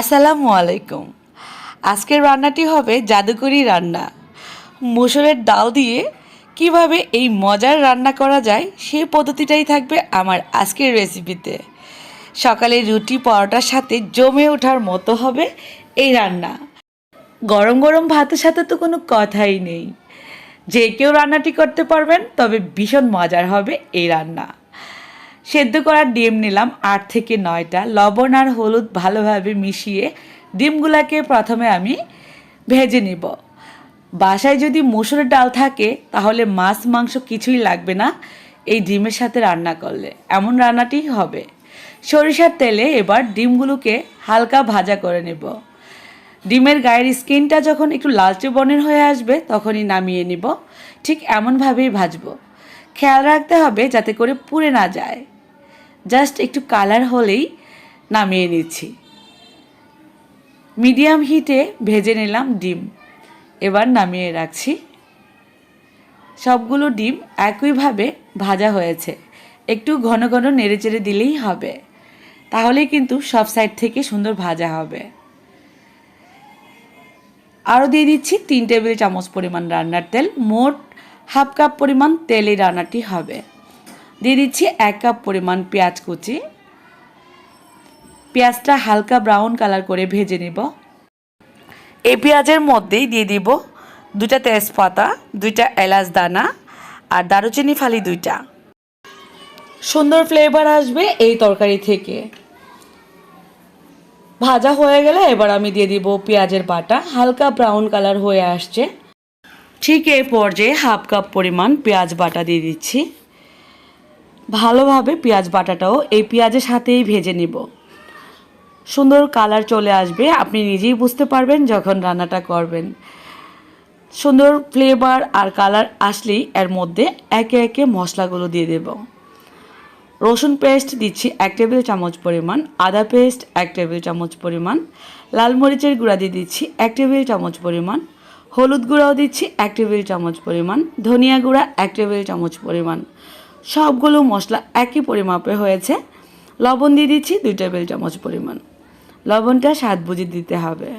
আসসালামু আলাইকুম। আজকের রান্নাটি হবে জাদুকরি রান্না। মুসুরের ডাল দিয়ে কীভাবে এই মজার রান্না করা যায় সেই পদ্ধতিটাই থাকবে আমার আজকের রেসিপিতে। সকালে রুটি পরোটার সাথে জমে ওঠার মতো হবে এই রান্না। গরম গরম ভাতের সাথে তো কোনো কথাই নেই। যে কেউ রান্নাটি করতে পারবেন, তবে ভীষণ মজার হবে এই রান্না। সেদ্ধ করার ডিম নিলাম আট থেকে নয়টা। লবণ আর হলুদ ভালোভাবে মিশিয়ে ডিমগুলোকে প্রথমে আমি ভেজে নিব। বাসায় যদি মুসুর ডাল থাকে, তাহলে মাছ, মাংস কিছুই লাগবে না। এই ডিমের সাথে রান্না করলে এমন রান্নাটি হবে। সরিষার তেলে এবার ডিমগুলোকে হালকা ভাজা করে নেব। ডিমের গায়ের স্কিনটা যখন একটু লালচে বর্ণের হয়ে আসবে, তখনই নামিয়ে নিব। ঠিক এমনভাবেই ভাজবো। খেয়াল রাখতে হবে যাতে করে পুড়ে না যায়। জাস্ট একটু কালার হলেই নামিয়ে নিচ্ছি। মিডিয়াম হিটে ভেজে নিলাম ডিম। এবার নামিয়ে রাখছি। সবগুলো ডিম একইভাবে ভাজা হয়েছে। একটু ঘন ঘন নেড়ে চেড়ে দিলেই হবে। তাহলে কিন্তু সব সাইড থেকে সুন্দর ভাজা হবে। আরও দিয়ে দিচ্ছি তিন টেবিল চামচ পরিমাণ রান্নার তেল। মোট হাফ কাপ পরিমাণ তেলে রান্নাটি হবে। দিয়ে দিচ্ছি এক কাপ পরিমাণ পেঁয়াজ কুচি। পেঁয়াজটা হালকা ব্রাউন কালার করে ভেজে নেব। এই পেঁয়াজের মধ্যেই দিয়ে দিব দুইটা তেজপাতা, দুইটা এলাচ দানা আর দারুচিনি ফালি দুইটা। সুন্দর ফ্লেভার আসবে এই তরকারি থেকে। ভাজা হয়ে গেলে এবার আমি দিয়ে দিব পেঁয়াজের বাটা, হালকা ব্রাউন কালার হয়ে আসছে। ঠিক এই পর্যায়ে হাফ কাপ পরিমাণ পেঁয়াজ বাটা দিয়ে দিচ্ছি। ভালোভাবে পেঁয়াজ বাটাটাও এই পেঁয়াজের সাথেই ভেজে নিব। সুন্দর কালার চলে আসবে, আপনি নিজেই বুঝতে পারবেন যখন রান্নাটা করবেন। সুন্দর ফ্লেভার আর কালার আসলেই এর মধ্যে একে একে মশলাগুলো দিয়ে দেব। রসুন পেস্ট দিচ্ছি এক টেবিল চামচ পরিমাণ, আদা পেস্ট এক টেবিল চামচ পরিমাণ, লাল মরিচের গুঁড়া দিয়ে দিচ্ছি এক টেবিল চামচ পরিমাণ, হলুদ গুঁড়াও দিচ্ছি এক টেবিল চামচ পরিমাণ, ধনিয়া গুঁড়া এক টেবিল চামচ পরিমাণ। সবগুলো মশলা একই পরিমাপে হয়েছে। লবণ দিয়ে দিচ্ছি দুই টেবিল চামচ পরিমাণ। লবণটা স্বাদ বুঝে দিতে হবে।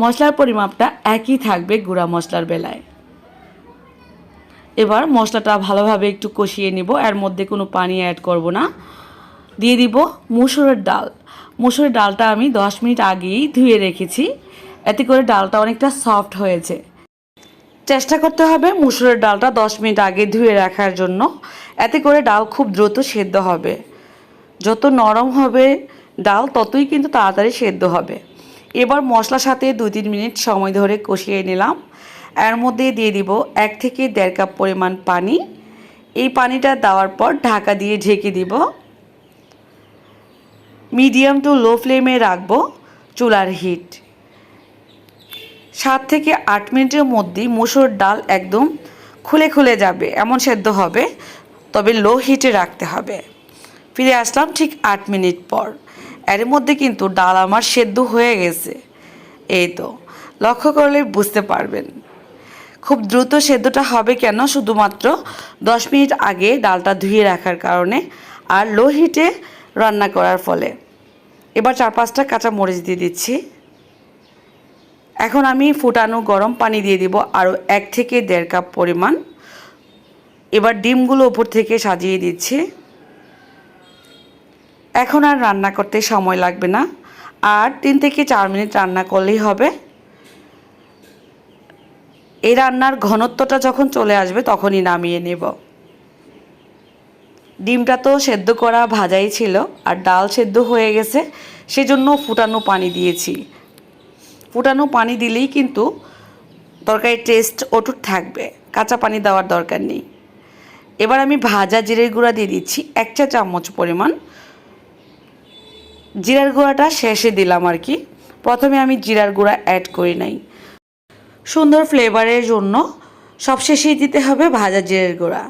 মশলার পরিমাপটা একই থাকবে গুঁড়া মশলার বেলায়। এবার মশলাটা ভালোভাবে একটু কষিয়ে নিব। এর মধ্যে কোনো পানি অ্যাড করব না। দিয়ে দিব মুসুরের ডাল। মুসুরের ডালটা আমি দশ মিনিট আগেই ধুয়ে রেখেছি। এতে করে ডালটা অনেকটা সফট হয়েছে। চেষ্টা করতে হবে মুসুরের ডালটা দশ মিনিট আগে ধুয়ে রাখার জন্য। এতে করে ডাল খুব দ্রুত সেদ্ধ হবে। যত নরম হবে ডাল, ততই কিন্তু তাড়াতাড়ি সেদ্ধ হবে। এবার মশলার সাথে দুই তিন মিনিট সময় ধরে কষিয়ে নিলাম। এর মধ্যে দিয়ে দিব এক থেকে দেড় কাপ পরিমাণ পানি। এই পানিটা দেওয়ার পর ঢাকা দিয়ে ঢেকে দিব। মিডিয়াম টু লো ফ্লেমে রাখব চুলার হিট। সাত থেকে আট মিনিটের মধ্যেই মুসুর ডাল একদম খুলে খুলে যাবে, এমন সেদ্ধ হবে, তবে লো হিটে রাখতে হবে। ফিরে আসলাম ঠিক আট মিনিট পর। এর মধ্যে কিন্তু ডাল আমার সেদ্ধ হয়ে গেছে। এই তো, লক্ষ্য করলে বুঝতে পারবেন। খুব দ্রুত সেদ্ধটা হবে কেন? শুধুমাত্র দশ মিনিট আগে ডালটা ধুয়ে রাখার কারণে আর লো হিটে রান্না করার ফলে। এবার চার পাঁচটা কাঁচা মরিচ দিয়ে দিচ্ছি। এখন আমি ফুটানো গরম পানি দিয়ে দিব আরও এক থেকে দেড় কাপ পরিমাণ। এবার ডিমগুলো ওপর থেকে সাজিয়ে দিচ্ছি। এখন আর রান্না করতে সময় লাগবে না। আর তিন থেকে চার মিনিট রান্না করলেই হবে। এই রান্নার ঘনত্বটা যখন চলে আসবে তখনই নামিয়ে নেব। ডিমটা তো সেদ্ধ করা ভাজাই ছিল, আর ডাল সেদ্ধ হয়ে গেছে, সেজন্য ফুটানো পানি দিয়েছি। ফুটানো পানি দিলেই কিন্তু তরকারির টেস্ট অটুট থাকবে। কাঁচা পানি দেওয়ার দরকার নেই। এবার আমি ভাজা জিরের গুঁড়া দিয়ে দিচ্ছি এক চা চামচ পরিমাণ। জিরার গুঁড়াটা শেষে দিলাম আর কি। প্রথমে আমি জিরার গুঁড়া অ্যাড করি নাই। সুন্দর ফ্লেভারের জন্য সবশেষেই দিতে হবে ভাজা জিরের গুঁড়া।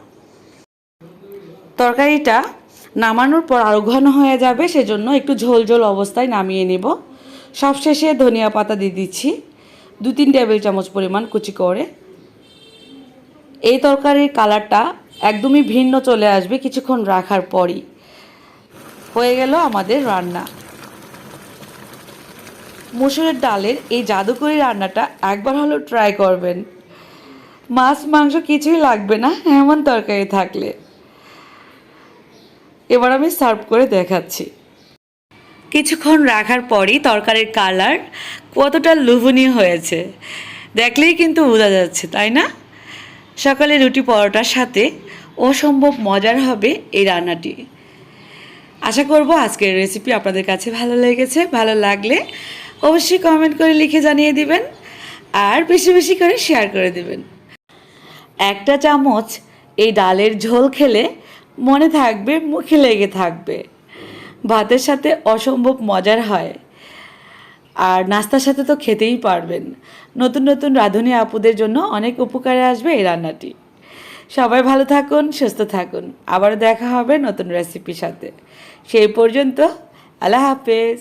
তরকারিটা নামানোর পর আরও ঘন হয়ে যাবে, সেজন্য একটু ঝোল ঝোল অবস্থায় নামিয়ে নেব। সবশেষে ধনিয়া পাতা দিয়ে দিচ্ছি। দু তিন টেবিল চামচ পরিমাণ কুচি করে। এই তরকারির কালারটা একদমই ভিন্ন চলে আসবে কিছুক্ষণ রাখার পরই। হয়ে গেল আমাদের রান্না। মসুরের ডালের এই জাদুকরি রান্নাটা একবার হলো ট্রাই করবেন। মাছ, মাংস কিছুই লাগবে না, এমন তরকারি থাকলে। এবার আমি সার্ভ করে দেখাচ্ছি। কিছুক্ষণ রাখার পরই তরকারির কালার কতটা লোভনীয় হয়েছে। দেখলেই কিন্তু বোঝা যাচ্ছে, তাই না? সকালে রুটি পরোটার সাথে অসম্ভব মজার হবে এই রান্নাটি। আশা করব আজকের রেসিপি আপনাদের কাছে ভালো লেগেছে, ভালো লাগলে অবশ্যই কমেন্ট করে লিখে জানিয়ে দিবেন আর বেশি বেশি করে শেয়ার করে দিবেন। একটা চামচ এই ডালের ঝোল খেলে মনে থাকবে, মুখে লেগে থাকবে। ভাতের সাথে অসম্ভব মজার হয়। আর নাস্তার সাথে তো খেতেই পারবেন। নতুন নতুন রাঁধুনি আপুদের জন্য অনেক উপকারে আসবে এই রান্নাটি। সবাই ভালো থাকুন, সুস্থ থাকুন। আবার দেখা হবে নতুন রেসিপির সাথে। সেই পর্যন্ত আল্লাহ হাফেজ।